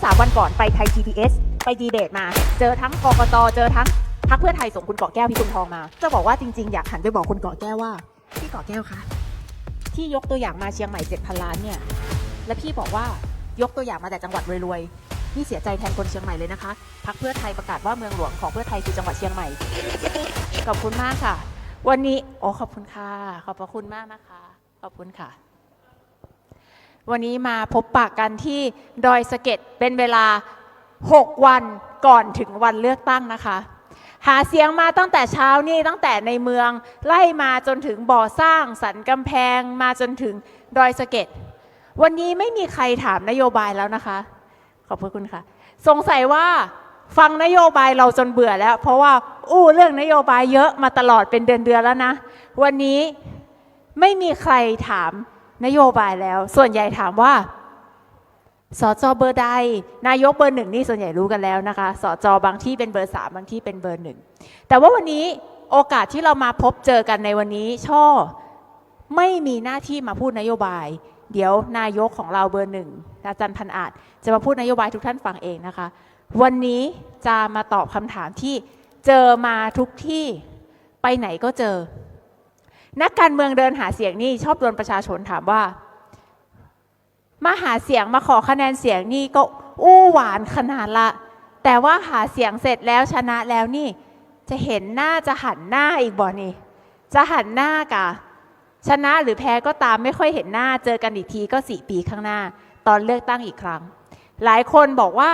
อสามวันก่อนไปไทย PBS ไปดีเบตมา เจอทั้งกกตเจอทั้งพักเพื่อไทยส่งคุณเกาะแก้วพิกุลทองมา จะบอกว่าจริงๆ อยากหันไปบอกคุณเกาะแก้วว่าพี่เกาะแก้วคะที่ยกตัวอย่างมาเชียงใหม่7,000ล้านเนี่ยและพี่บอกว่ายกตัวอย่างมาแต่จังหวัดรวยๆนี่เสียใจแทนคนเชียงใหม่เลยนะคะพักเพื่อไทยประกาศว่าเมืองหลวงของเพื่อไทยคือจังหวัดเชียงใหม่ขอบคุณมากค่ะ วันนี้โอ้ขอบคุณค่ะขอบพระคุณมากนะคะ ขอบคุณค่ะ วันนี้มาพบปะกันที่ดอยสะเก็ดเป็นเวลา 6 วันก่อนถึงวันเลือกตั้งนะคะ หาเสียงมาตั้งแต่เช้านี่ตั้งแต่ในเมืองไล่มาจนถึงบ่อสร้างสันกำแพงมาจนถึงดอยสะเก็ดวันนี้ไม่มีใครถามนโยบายแล้วนะคะ ขอบพระคุณค่ะ สงสัยว่าฟังนโยบายเราจนเบื่อแล้ว เพราะว่าอู้เรื่องนโยบายเยอะมาตลอดเป็นเดือนๆแล้วนะ วันนี้ไม่มีใครถาม นโยบายแล้ว ส่วนใหญ่ถามว่าสจเบอร์ใด นายกเบอร์หนึ่งนี่ส่วนใหญ่รู้กันแล้วนะคะสจบางที่เป็นเบอร์สามบางที่เป็นเบอร์หนึ่งแต่ว่าวันนี้โอกาสที่เรามาพบเจอกันในวันนี้ ช่อไม่มีหน้าที่มาพูดนโยบาย เดี๋ยวนายกของเราเบอร์หนึ่งอาจารย์พันอาจจะมาพูดนโยบายทุกท่านฟังเองนะคะ วันนี้จะมาตอบคำถามที่เจอมาทุกที่ไปไหนก็เจอ นักการเมืองเดินหาเสียงนี่ชอบโดนประชาชนถามว่า มาหาเสียงมาขอคะแนนเสียงนี่ก็อู้หวานขนาดละ แต่ว่าหาเสียงเสร็จแล้วชนะแล้วนี่ จะเห็นหน้าจะหันหน้าอีกบ่นี่ จะหันหน้ากะชนะหรือแพ้ก็ตามไม่ค่อยเห็นหน้า เจอกันอีกทีก็สี่ปีข้างหน้า ตอนเลือกตั้งอีกครั้ง หลายคนบอกว่า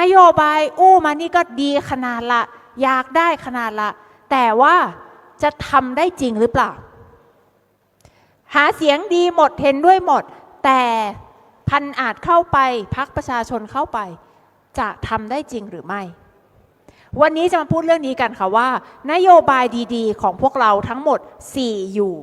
นโยบายอู้มานี่ก็ดีขนาดละ อยากได้ขนาดละ แต่ว่า จะทำได้จริงหรือเปล่า หาเสียงดีหมดเห็นด้วยหมด แต่พันอาจเข้าไปพักประชาชนเข้าไป จะทำได้จริงหรือไม่ วันนี้จะมาพูดเรื่องนี้กันค่ะว่า นโยบายดีๆ ของพวกเราทั้งหมด 4 อยู่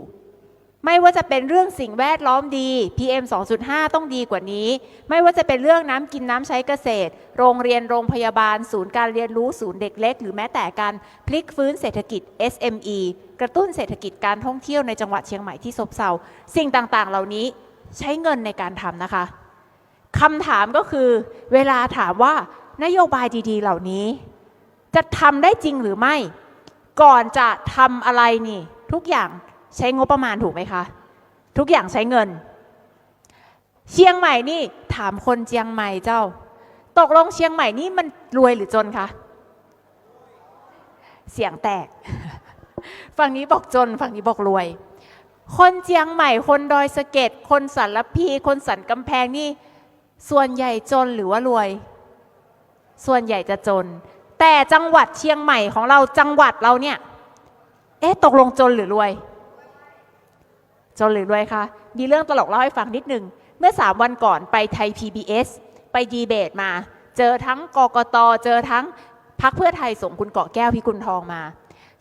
ไม่ว่าจะเป็นเรื่องสิ่งแวดล้อมดี PM 2.5 ต้องดีกว่านี้ ไม่ว่าจะเป็นเรื่องน้ำกินน้ำใช้เกษตร โรงเรียนโรงพยาบาล ศูนย์การเรียนรู้ศูนย์เด็กเล็ก หรือแม้แต่การพลิกฟื้นเศรษฐกิจ SME กระตุ้นเศรษฐกิจการท่องเที่ยวในจังหวัดเชียงใหม่ที่ซบเซา สิ่งต่างๆ เหล่านี้ใช้เงินในการทำนะคะคำถามก็คือ เวลาถามว่านโยบายดีๆ เหล่านี้ จะทำได้จริงหรือไม่ ก่อนจะทำอะไรนี่ ทุกอย่าง ใช้งบประมาณถูกไหมคะ ทุกอย่างใช้เงิน เชียงใหม่นี่ถามคนเชียงใหม่เจ้า ตกลงเชียงใหม่นี่มันรวยหรือจนคะเสียงแตก ฝั่งนี้บอกจน ฝั่งนี้บอกรวย คนเชียงใหม่ คนดอยสะเก็ด คนสันลพี คนสันกำแพงนี่ ส่วนใหญ่จนหรือว่ารวย ส่วนใหญ่จะจน แต่จังหวัดเชียงใหม่ของเราจังหวัดเราเนี่ย เอ๊ะ ตกลงจนหรือรวย จนหรือรวยคะมีเรื่องตลกเล่าให้ฟังนิดหนึ่งเมื่อสามวันก่อนไปไทย PBS ไปดีเบตมา เจอทั้งกกต เจอทั้งพักเพื่อไทยส่งคุณเกาะแก้วพิกุลทองมา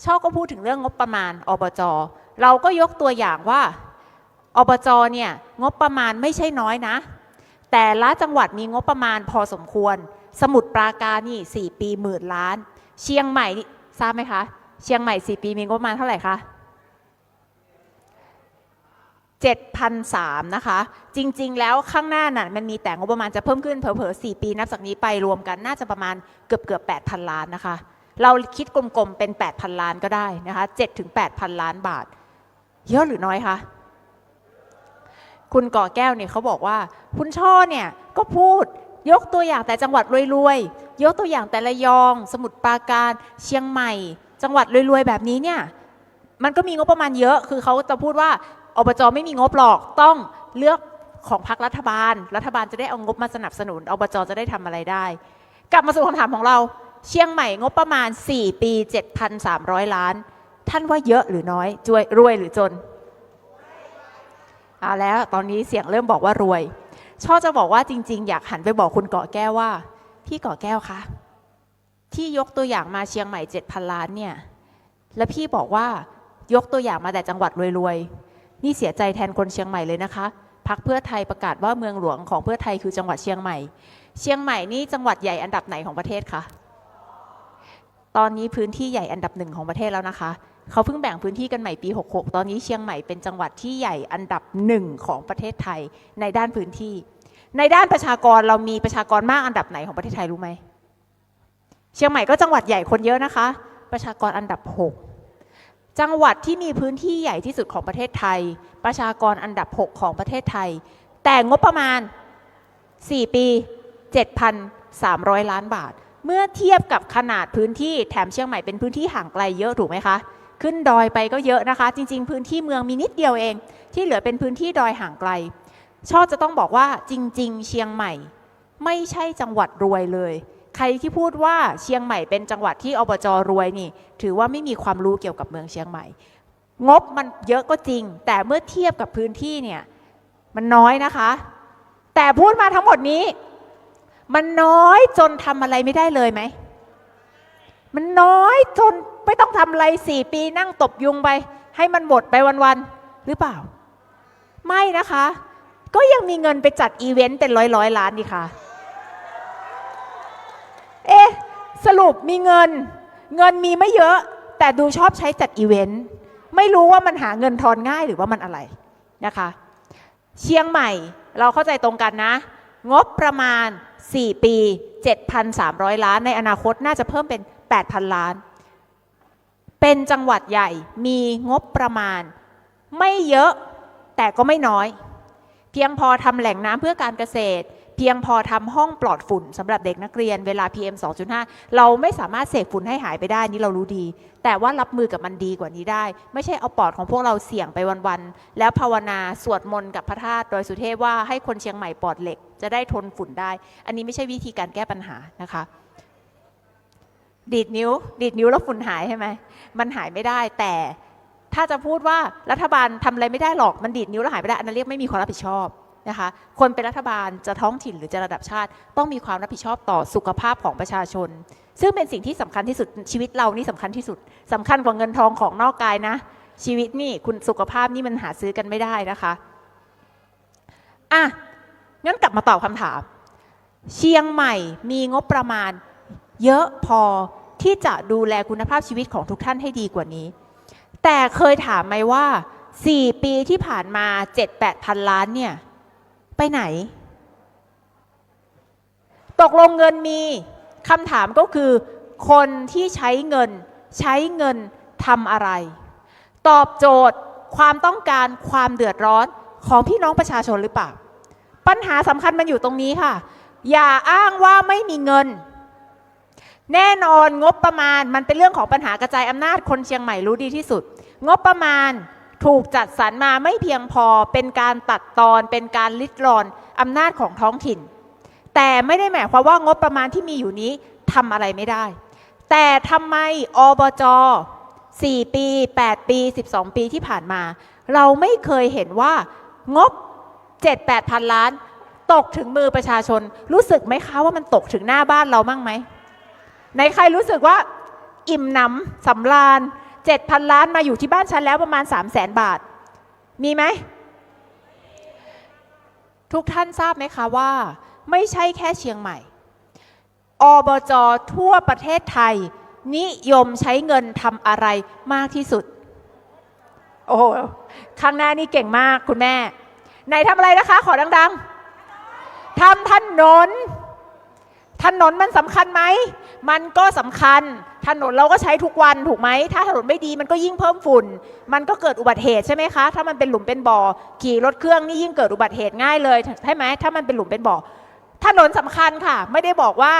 ชอบก็พูดถึงเรื่องงบประมาณอบจ เราก็ยกตัวอย่างว่าอบจเนี่ยงบประมาณไม่ใช่น้อยนะ แต่ละจังหวัดมีงบประมาณพอสมควร สมุทรปราการนี่ 4 ปีหมื่นล้าน เชียงใหม่ทราบไหมคะ เชียงใหม่ 4 ปีมีงบประมาณเท่าไหร่คะ 7,003นะคะ จริง ๆ แล้วข้างหน้าน่ะมันมีแต่งบประมาณจะเพิ่มขึ้นเผลอๆ4ปี นับจากนี้ไปรวมกันน่าจะประมาณเกือบเกือบ8,000 ล้านนะคะ เราคิดกลมๆ เป็น 8,000 ล้านก็ได้นะคะ7ถึง8,000 ล้านบาท เยอะหรือน้อยคะคุณก่อแก้วเนี่ยเขาบอกว่า คุณช่อเนี่ยก็พูดยกตัวอย่างแต่จังหวัดรวยๆ ยกตัวอย่างแต่ระยอง สมุทรปราการ เชียงใหม่ จังหวัดรวยๆ แบบนี้เนี่ย มันก็มีงบประมาณเยอะ คือเขาจะพูดว่า อบจไม่มีงบหรอกต้องเลือกของพรรครัฐบาล รัฐบาลจะได้เอางบมาสนับสนุนอบจจะได้ทำอะไรได้ กลับมาสู่คำถามของเรา เชียงใหม่งบประมาณ 4 ปี 7,300 ล้าน ท่านว่าเยอะหรือน้อยจวยรวยหรือจนเอาแล้วตอนนี้เสียงเริ่มบอกว่ารวย ช่อจะบอกว่าจริง ๆ อยากหันไปบอกคุณเกาะแก้วว่า พี่เกาะแก้วคะที่ยกตัวอย่างมาเชียงใหม่ 7,000 ล้านเนี่ย แล้วพี่บอกว่ายกตัวอย่างมาแต่จังหวัดรวยๆ นี่เสียใจแทนคนเชียงใหม่เลยนะคะพักเพื่อไทยประกาศว่าเมืองหลวงของเพื่อไทยคือจังหวัดเชียงใหม่ เชียงใหม่นี่จังหวัดใหญ่อันดับไหนของประเทศคะตอนนี้พื้นที่ใหญ่อันดับหนึ่งของประเทศแล้วนะคะเขาเพิ่งแบ่งพื้นที่กันใหม่ปี 66 ตอนนี้เชียงใหม่เป็นจังหวัดที่ใหญ่อันดับหนึ่งของประเทศไทยในด้านพื้นที่ ในด้านประชากรเรามีประชากรมากอันดับไหนของประเทศไทยรู้ไหม เชียงใหม่ก็จังหวัดใหญ่คนเยอะนะคะ ประชากรอันดับ 6 จังหวัดที่มีพื้นที่ใหญ่ที่สุดของประเทศไทย ประชากรอันดับ 6 ของประเทศไทย แต่งบประมาณ 4 ปี 7,300 ล้านบาท เมื่อเทียบกับขนาดพื้นที่แถมเชียงใหม่เป็นพื้นที่ห่างไกลเยอะถูกไหมคะ ขึ้นดอยไปก็เยอะนะคะ จริง ๆ พื้นที่เมืองมีนิดเดียวเอง ที่เหลือเป็นพื้นที่ดอยห่างไกล ชอบจะต้องบอกว่าจริง ๆ เชียงใหม่ ไม่ใช่จังหวัดรวยเลย ใครที่พูดว่าเชียงใหม่เป็นจังหวัดที่อบจรวยนี่ ถือว่าไม่มีความรู้เกี่ยวกับเมืองเชียงใหม่ งบมันเยอะก็จริง แต่เมื่อเทียบกับพื้นที่เนี่ยมันน้อยนะคะ แต่พูดมาทั้งหมดนี้ มันน้อยจนทำอะไรไม่ได้เลยไหม มันน้อยจนไม่ต้องทำอะไรสี่ปีนั่งตบยุงไป ให้มันหมดไปวันๆหรือเปล่า ไม่นะคะ ก็ยังมีเงินไปจัดอีเวนต์เป็นร้อยร้อยๆล้านนี่ค่ะ เอ๊ะ สรุปมีเงิน เงินมีไม่เยอะ แต่ดูชอบใช้จัดอีเวนต์ ไม่รู้ว่ามันหาเงินทอนง่ายหรือว่ามันอะไรนะคะ เชียงใหม่เราเข้าใจตรงกันนะ งบประมาณ 4 ปี 7,300 ล้าน ในอนาคตน่าจะเพิ่มเป็น 8,000 ล้าน เป็นจังหวัดใหญ่มีงบประมาณ ไม่เยอะแต่ก็ไม่น้อย เพียงพอทำแหล่งน้ำเพื่อการเกษตร เพียงพอทำห้องปลอดฝุ่นสำหรับเด็กนักเรียนเวลา PM 2.5 เราไม่สามารถเสกฝุ่นให้หายไปได้นี่เรารู้ดี แต่ว่ารับมือกับมันดีกว่านี้ได้ ไม่ใช่เอาปอดของพวกเราเสี่ยงไปวันๆแล้วภาวนาสวดมนต์กับพระธาตุโดยสุเทพว่าให้คนเชียงใหม่ปลอดเหล็ก จะได้ทนฝุ่นได้ อันนี้ไม่ใช่วิธีการแก้ปัญหานะคะดีดนิ้ว ดีดนิ้วแล้วฝุ่นหายใช่ไหมมันหายไม่ได้แต่ถ้าจะพูดว่ารัฐบาลทำอะไรไม่ได้หรอกมันดีดนิ้วแล้วหายไปได้อันนั้นเรียกไม่มีความรับผิดชอบ นะคะคนเป็นรัฐบาลจะท้องถิ่นหรือจะระดับชาติ ต้องมีความรับผิดชอบต่อสุขภาพของประชาชน ซึ่งเป็นสิ่งที่สำคัญที่สุดชีวิตเรานี่สำคัญที่สุดสำคัญกว่าเงินทองของนอกกายนะ ชีวิตนี่คุณสุขภาพนี่มันหาซื้อกันไม่ได้นะคะอะงั้นกลับมาตอบคำถาม เชียงใหม่มีงบประมาณ เยอะพอที่จะดูแลคุณภาพชีวิตของทุกท่านให้ดีกว่านี้ แต่เคยถามไหมว่า 4 ปีที่ผ่านมา 7-8พันล้านเนี่ย ไปไหน ตกลงเงินมีคำถามก็คือ คนที่ใช้เงิน ใช้เงินทำอะไร ตอบโจทย์ความต้องการความเดือดร้อนของพี่น้องประชาชนหรือเปล่า ปัญหาสำคัญมันอยู่ตรงนี้ค่ะ อย่าอ้างว่าไม่มีเงิน แน่นอนงบประมาณมันเป็นเรื่องของปัญหากระจายอำนาจคนเชียงใหม่รู้ดีที่สุด งบประมาณ ถูกจัดสรรมาไม่เพียงพอเป็นการตัดตอนเป็นการลิดรอนอำนาจของท้องถิ่น แต่ไม่ได้หมายความว่างบประมาณที่มีอยู่นี้ทำอะไรไม่ได้ แต่ทำไมอบจ 4 ปี 8 ปี 12 ปีที่ผ่านมา เราไม่เคยเห็นว่างบ 7-8พันล้าน ตกถึงมือประชาชน รู้สึกไหมคะว่ามันตกถึงหน้าบ้านเรามั่งไหมในใครรู้สึกว่าอิ่มหนำสำราญ เจ็ดพันล้านมาอยู่ที่บ้านฉันแล้วประมาณ 3 0 0แสนบาท มีไหม ทุกท่านทราบไหมคะว่า ไม่ใช่แค่เชียงใหม่ อบจทั่วประเทศไทย นิยมใช้เงินทำอะไรมากที่สุด โอ้โหข้างหน้านี่เก่งมากคุณแม่ ไหนทำอะไรนะคะ ขอดัง ๆทำถนน ถนนมันสำคัญไหม มันก็สำคัญ ถนนเราก็ใช้ทุกวันถูกไหม ถ้าถนนไม่ดีมันก็ยิ่งเพิ่มฝุ่น มันก็เกิดอุบัติเหตุใช่ไหมคะ ถ้ามันเป็นหลุมเป็นบ่อ ขี่รถเครื่องนี่ยิ่งเกิดอุบัติเหตุง่ายเลยใช่ไหม ถ้ามันเป็นหลุมเป็นบ่อ ถนนสำคัญค่ะ ไม่ได้บอกว่า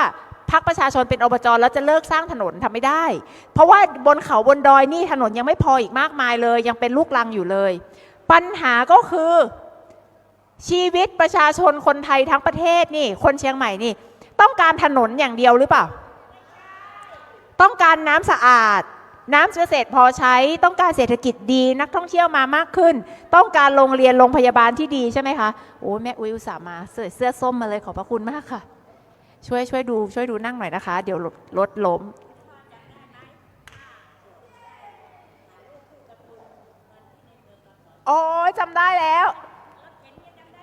พักประชาชนเป็นอบจแล้วจะเลิกสร้างถนนทำไม่ได้ เพราะว่าบนเขาบนดอยนี่ถนนยังไม่พออีกมากมายเลย ยังเป็นลูกลังอยู่เลย ปัญหาก็คือชีวิตประชาชนคนไทยทั้งประเทศนี่ คนเชียงใหม่นี่ ต้องการถนนอย่างเดียวหรือเปล่า ต้องการน้ำสะอาด น้ำเกษตรพอใช้ ต้องการเศรษฐกิจดีนักท่องเที่ยวมามากขึ้น ต้องการโรงเรียนโรงพยาบาลที่ดีใช่ไหมคะโอ้แม่อุ้ยอุตส่าห์มาเสื้อเสื้อส้มมาเลยขอบพระคุณมากค่ะ ช่วยช่วยดูช่วยดูนั่งหน่อยนะคะ เดี๋ยวรถล้มโอ้จำได้แล้ว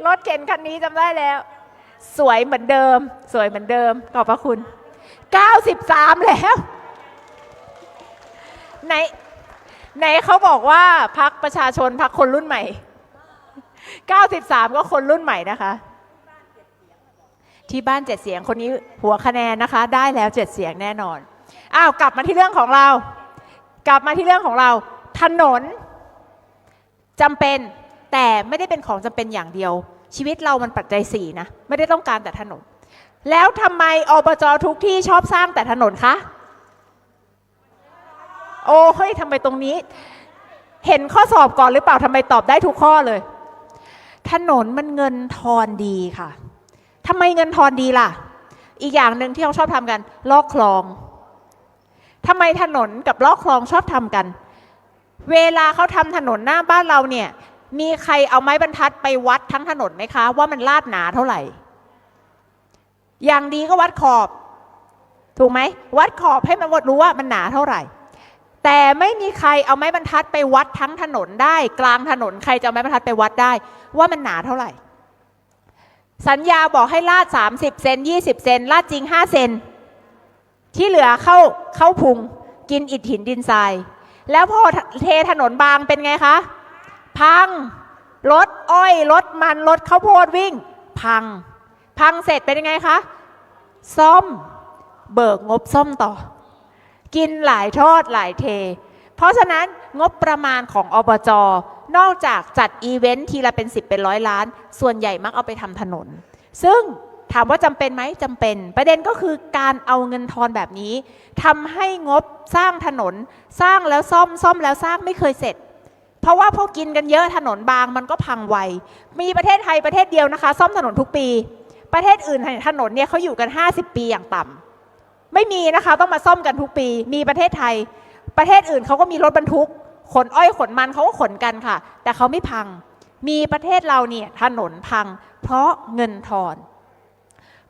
รถเข็นคันนี้จำได้แล้ว สวยเหมือนเดิม สวยเหมือนเดิม ขอบพระคุณ 93 แล้วไหนไหนเขาบอกว่าพักประชาชนพักคนรุ่นใหม่ 93 ก็คนรุ่นใหม่นะคะ ที่บ้านเจ็ดเสียงคนนี้หัวคะแนนนะคะ ได้แล้วเจ็ดเสียงแน่นอนอ้าวกลับมาที่เรื่องของเรา กลับมาที่เรื่องของเรา ถนนจำเป็นแต่ไม่ได้เป็นของจำเป็นอย่างเดียว ชีวิตเรามันปัจจัยสี่นะ ไม่ได้ต้องการแต่ถนน แล้วทำไมอบจทุกที่ชอบสร้างแต่ถนนคะ โอ้เฮ้ยทำไมตรงนี้ เห็นข้อสอบก่อนหรือเปล่าทำไมตอบได้ทุกข้อเลย ถนนมันเงินทอนดีค่ะทำไมเงินทอนดีล่ะ อีกอย่างหนึ่งที่เขาชอบทำกัน ลอกคลองทำไมถนนกับลอกคลองชอบทำกัน เวลาเขาทำถนนหน้าบ้านเราเนี่ย มีใครเอาไม้บรรทัดไปวัดทั้งถนนไหมคะ ว่ามันลาดหนาเท่าไหร่ อย่างดีก็วัดขอบ ถูกไหม วัดขอบให้มันวัดรู้ว่ามันหนาเท่าไหร่ แต่ไม่มีใครเอาไม้บรรทัดไปวัดทั้งถนนได้ กลางถนนใครจะเอาไม้บรรทัดไปวัดได้ ว่ามันหนาเท่าไหร่ สัญญาบอกให้ลาด 30 เซน20 เซนลาดจริง 5 เซนที่เหลือเข้าเข้าพุงกินอิฐหินดินทราย แล้วพอเทถนนบางเป็นไงคะ พังรถอ้อยรถมันรถข้าวโพดวิ่ง พัง พังเสร็จเป็นยังไงคะซ่อมเบิกงบซ่อมต่อ กินหลายทอดหลายเท เพราะฉะนั้นงบประมาณของอบจนอกจากจัดอีเวนต์ทีละเป็น 10 เป็นร้อยล้าน ส่วนใหญ่มักเอาไปทำถนน ซึ่งถามว่าจำเป็นไหมจำเป็น ประเด็นก็คือการเอาเงินทอนแบบนี้ทำให้งบสร้างถนน สร้างแล้วซ่อมซ่อมแล้วสร้างไม่เคยเสร็จ เพราะว่าพอกินกันเยอะถนนบางมันก็พังไว มีประเทศไทยประเทศเดียวนะคะ ซ่อมถนนทุกปี ประเทศอื่นถนนเนี่ยเขาอยู่กัน 50 ปีอย่างต่ำไม่มีนะคะต้องมาซ่อมกันทุกปี มีประเทศไทย ประเทศอื่นเขาก็มีรถบรรทุก ขนอ้อยขนมันเขาก็ขนกันค่ะ แต่เขาไม่พัง มีประเทศเราเนี่ยถนนพัง เพราะเงินทอน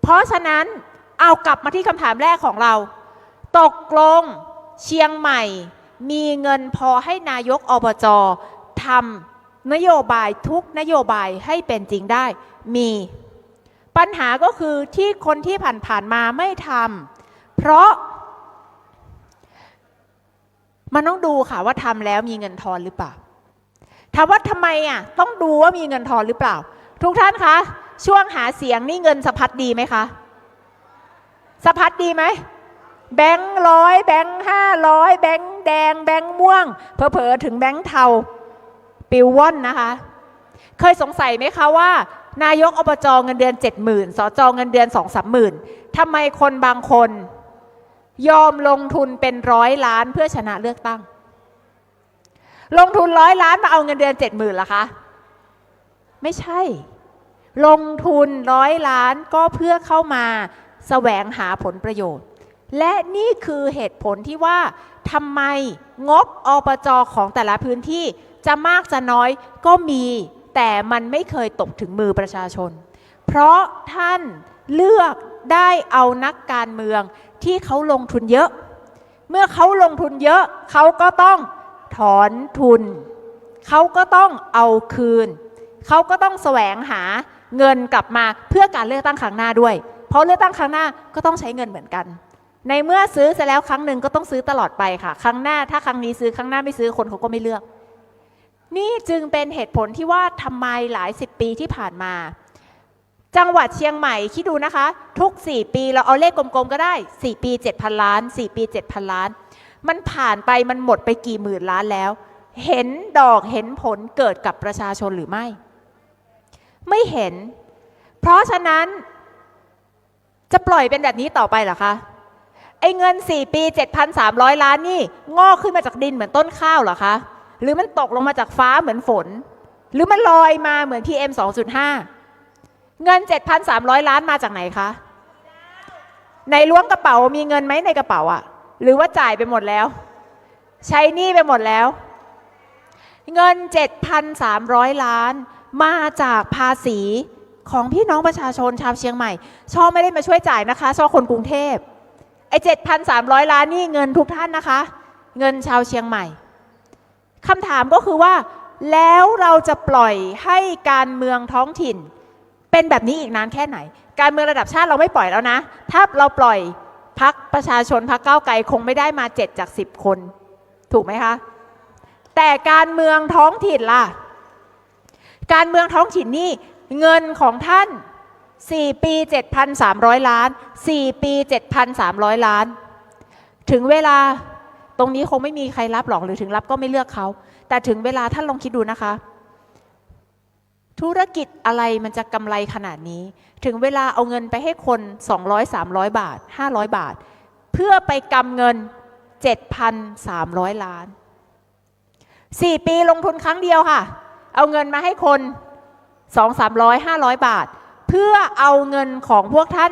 เพราะฉะนั้นเอากลับมาที่คำถามแรกของเรา ตกลงเชียงใหม่ มีเงินพอให้นายกอบจทำนโยบายทุกนโยบายให้เป็นจริงได้ มีปัญหาก็คือที่คนที่ผ่านๆมาไม่ทำเพราะ มันต้องดูค่ะว่าทำแล้วมีเงินทอนหรือเปล่าถามว่าทำไมอะต้องดูว่ามีเงินทอนหรือเปล่า ทุกท่านคะช่วงหาเสียงนี่เงินสะพัดดีไหมคะสะพัดดีไหม แบงค์ร้อยแบงค์ห้าร้อยแบงค์แดง แบงค์ม่วงเผลอๆถึงแบงค์เทาปิวว่อนนะคะ เคยสงสัยไหมคะว่า นายกอบจเงินเดือน7 0,000สจเงินเดือน2 3 0 0 0 0ทำไมคนบางคน ยอมลงทุนเป็นร้อยล้านเพื่อชนะเลือกตั้ง ลงทุนร้อยล้านมาเอาเงินเดือน7 0,000ล่ะคะ ไม่ใช่ ลงทุนร้อยล้านก็เพื่อเข้ามาแสวงหาผลประโยชน์ และนี่คือเหตุผลที่ว่าทำไมงบอบจของแต่ละพื้นที่จะมากจะน้อยก็มี แต่มันไม่เคยตกถึงมือประชาชน เพราะท่านเลือกได้เอานักการเมืองที่เขาลงทุนเยอะ เมื่อเขาลงทุนเยอะเขาก็ต้องถอนทุน เขาก็ต้องเอาคืน เขาก็ต้องแสวงหาเงินกลับมาเพื่อการเลือกตั้งครั้งหน้าด้วย เพราะเลือกตั้งครั้งหน้าก็ต้องใช้เงินเหมือนกัน ในเมื่อซื้อเสร็จแล้วครั้งหนึ่งก็ต้องซื้อตลอดไปค่ะ ครั้งหน้าถ้าครั้งนี้ซื้อครั้งหน้าไม่ซื้อคนเขาก็ไม่เลือก นี่จึงเป็นเหตุผลที่ว่าทำไมหลายสิบปีที่ผ่านมา จังหวัดเชียงใหม่คิดดูนะคะ ทุก 4 ปีเราเอาเลขกลมๆก็ได้ 4 ปี 7,000 ล้าน 4 ปี 7,000 ล้าน มันผ่านไปมันหมดไปกี่หมื่นล้านแล้ว เห็นดอกเห็นผลเกิดกับประชาชนหรือไม่ ไม่เห็น เพราะฉะนั้นจะปล่อยเป็นแบบนี้ต่อไปหรอคะ ไอ้เงิน 4 ปี 7,300 ล้านนี่งอกขึ้นมาจากดินเหมือนต้นข้าวเหรอคะ หรือมันตกลงมาจากฟ้าเหมือนฝน หรือมันลอยมาเหมือน PM 2.5 เงิน 7,300 ล้านมาจากไหนคะ ในล้วงกระเป๋ามีเงินไหมในกระเป๋าอะหรือว่าจ่ายไปหมดแล้ว ใช้หนี้ไปหมดแล้ว เงิน 7,300 ล้าน มาจากภาษีของพี่น้องประชาชนชาวเชียงใหม่ชอบไม่ได้มาช่วยจ่ายนะคะชอบคนกรุงเทพ ไอ้7,300ล้านนี่เงินทุกท่านนะคะ เงินชาวเชียงใหม่คำถามก็คือว่า แล้วเราจะปล่อยให้การเมืองท้องถิ่น เป็นแบบนี้อีกนานแค่ไหน การเมืองระดับชาติเราไม่ปล่อยแล้วนะ ถ้าเราปล่อยพักประชาชนพักเก้าวไกลคงไม่ได้มา7จาก10คน ถูกไหมคะ แต่การเมืองท้องถิ่นล่ะ การเมืองท้องถิ่นนี่เงินของท่าน 4 ปี 7,300 ล้าน 4 ปี 7,300 ล้าน ถึงเวลาตรงนี้คงไม่มีใครรับหรอกหรือถึงรับก็ไม่เลือกเขา แต่ถึงเวลาท่านลองคิดดูนะคะ ธุรกิจอะไรมันจะกำไรขนาดนี้ ถึงเวลาเอาเงินไปให้คน 200 300 บาท 500 บาท เพื่อไปกำเงิน 7,300 ล้าน 4 ปีลงทุนครั้งเดียวค่ะ เอาเงินมาให้คน 2 300 500 บาท เพื่อเอาเงินของพวกท่าน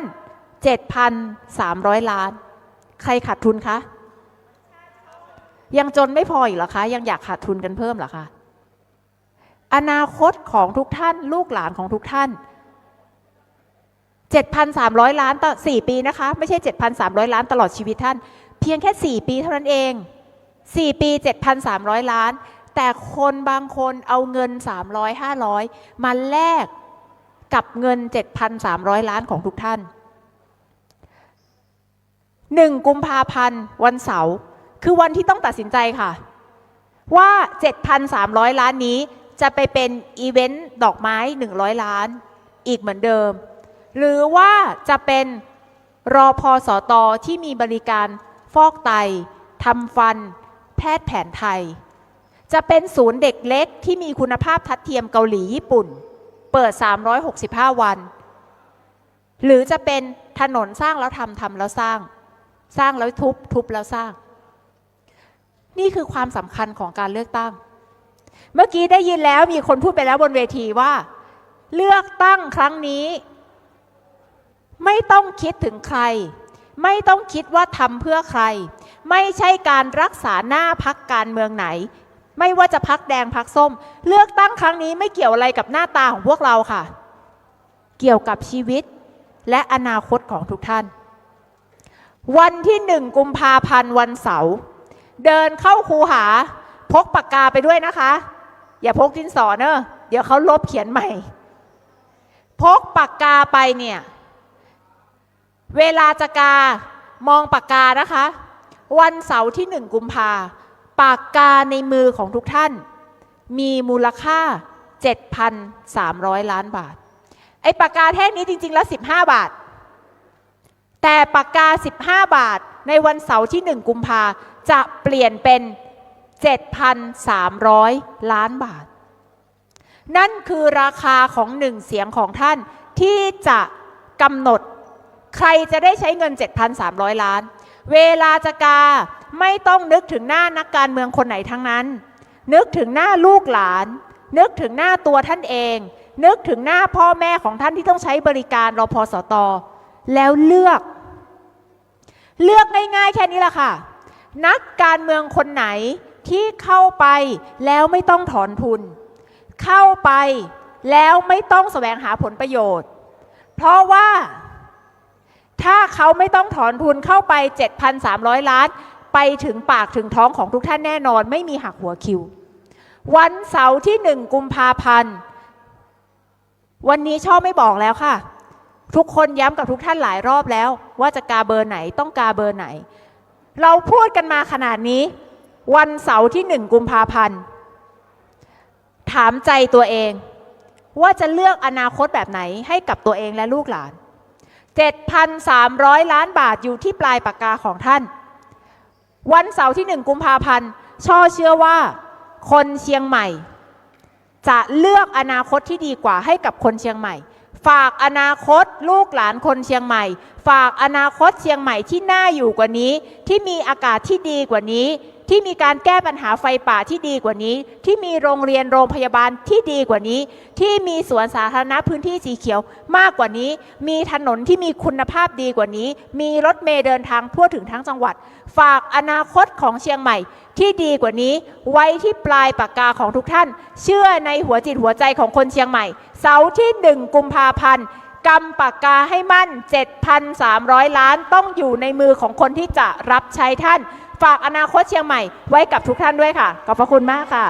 7,300 ล้าน ใครขาดทุนคะ ยังจนไม่พออีกเหรอคะ ยังอยากขาดทุนกันเพิ่มเหรอคะ อนาคตของทุกท่าน ลูกหลานของทุกท่าน 7,300 ล้านต่อ 4 ปีนะคะ ไม่ใช่ 7,300 ล้านตลอดชีวิตท่าน เพียงแค่ 4 ปีเท่านั้นเอง 4 ปี 7,300 ล้านแต่คนบางคนเอาเงิน 300 500 มาแลก กับเงิน 7,300 ล้านของทุกท่าน 1 กุมภาพันธ์วันเสาร์คือวันที่ต้องตัดสินใจค่ะ ว่า 7,300 ล้านนี้จะไปเป็นอีเวนต์ดอกไม้ 100 ล้าน อีกเหมือนเดิม หรือว่าจะเป็นรอพอสอตอที่มีบริการฟอกไตทำฟัน แพทย์แผนไทย จะเป็นศูนย์เด็กเล็กที่มีคุณภาพทัดเทียมเกาหลีญี่ปุ่น เปิด 365 วัน หรือจะเป็นถนนสร้างแล้วทำทำแล้วสร้าง สร้างแล้วทุบทุบแล้วสร้าง นี่คือความสำคัญของการเลือกตั้ง เมื่อกี้ได้ยินแล้วมีคนพูดไปแล้วบนเวทีว่า เลือกตั้งครั้งนี้ ไม่ต้องคิดถึงใคร ไม่ต้องคิดว่าทำเพื่อใคร ไม่ใช่การรักษาหน้าพักการเมืองไหน ไม่ว่าจะพักแดงพักส้ม เลือกตั้งครั้งนี้ไม่เกี่ยวอะไรกับหน้าตาของพวกเราค่ะ เกี่ยวกับชีวิตและอนาคตของทุกท่าน วันที่หนึ่งกุมภาพันธ์วันเสาร์เดินเข้าคูหา พกปากกาไปด้วยนะคะ อย่าพกดินสอเนอะเดี๋ยวเขาลบเขียนใหม่ พกปากกาไปเนี่ย เวลาจะกามองปากกานะคะ วันเสาร์ที่หนึ่งกุมภา ปากกาในมือของทุกท่าน มีมูลค่า 7,300 ล้านบาท ไอ้ปากกาแท่งนี้จริง ๆ แล้ว 15 บาท แต่ปากกา 15 บาทในวันเสาร์ที่ 1 กุมภาจะเปลี่ยนเป็น 7,300 ล้านบาท นั่นคือราคาของหนึ่งเสียงของท่านที่จะกำหนดใครจะได้ใช้เงิน 7,300 ล้าน เวลาจะกา ไม่ต้องนึกถึงหน้านักการเมืองคนไหนทั้งนั้น นึกถึงหน้าลูกหลาน นึกถึงหน้าตัวท่านเอง นึกถึงหน้าพ่อแม่ของท่านที่ต้องใช้บริการรพสต แล้วเลือก เลือกง่ายๆแค่นี้แหละค่ะ นักการเมืองคนไหนที่เข้าไปแล้วไม่ต้องถอนทุน เข้าไปแล้วไม่ต้องแสวงหาผลประโยชน์ เพราะว่าถ้าเขาไม่ต้องถอนทุนเข้าไป 7,300 ล้าน ไปถึงปากถึงท้องของทุกท่านแน่นอน ไม่มีหักหัวคิว วันเสาร์ที่หนึ่งกุมภาพันธ์ วันนี้ชอบไม่บอกแล้วค่ะ ทุกคนย้ำกับทุกท่านหลายรอบแล้ว ว่าจะกาเบอร์ไหนต้องกาเบอร์ไหน เราพูดกันมาขนาดนี้ วันเสาร์ที่หนึ่งกุมภาพันธ์ ถามใจตัวเอง ว่าจะเลือกอนาคตแบบไหนให้กับตัวเองและลูกหลาน 7,300 ล้านบาทอยู่ที่ปลายปากกาของท่าน วันเสาร์ที่หนึ่งกุมภาพันธ์ ช่อเชื่อว่าคนเชียงใหม่ จะเลือกอนาคตที่ดีกว่าให้กับคนเชียงใหม่ ฝากอนาคตลูกหลานคนเชียงใหม่ ฝากอนาคตเชียงใหม่ที่น่าอยู่กว่านี้ ที่มีอากาศที่ดีกว่านี้ ที่มีการแก้ปัญหาไฟป่าที่ดีกว่านี้ ที่มีโรงเรียนโรงพยาบาลที่ดีกว่านี้ ที่มีสวนสาธารณะพื้นที่สีเขียวมากกว่านี้ มีถนนที่มีคุณภาพดีกว่านี้ มีรถเมล์เดินทางทั่วถึงทั้งจังหวัด ฝากอนาคตของเชียงใหม่ ที่ดีกว่านี้ ไว้ที่ปลายปากกาของทุกท่าน เชื่อในหัวจิตหัวใจของคนเชียงใหม่ เสาร์ที่หนึ่งกุมภาพันธ์กำปากกาให้มั่น 7,300 ล้านต้องอยู่ในมือของคนที่จะรับใช้ท่าน ฝากอนาคตเชียงใหม่ไว้กับทุกท่านด้วยค่ะ ขอบพระคุณมากค่ะ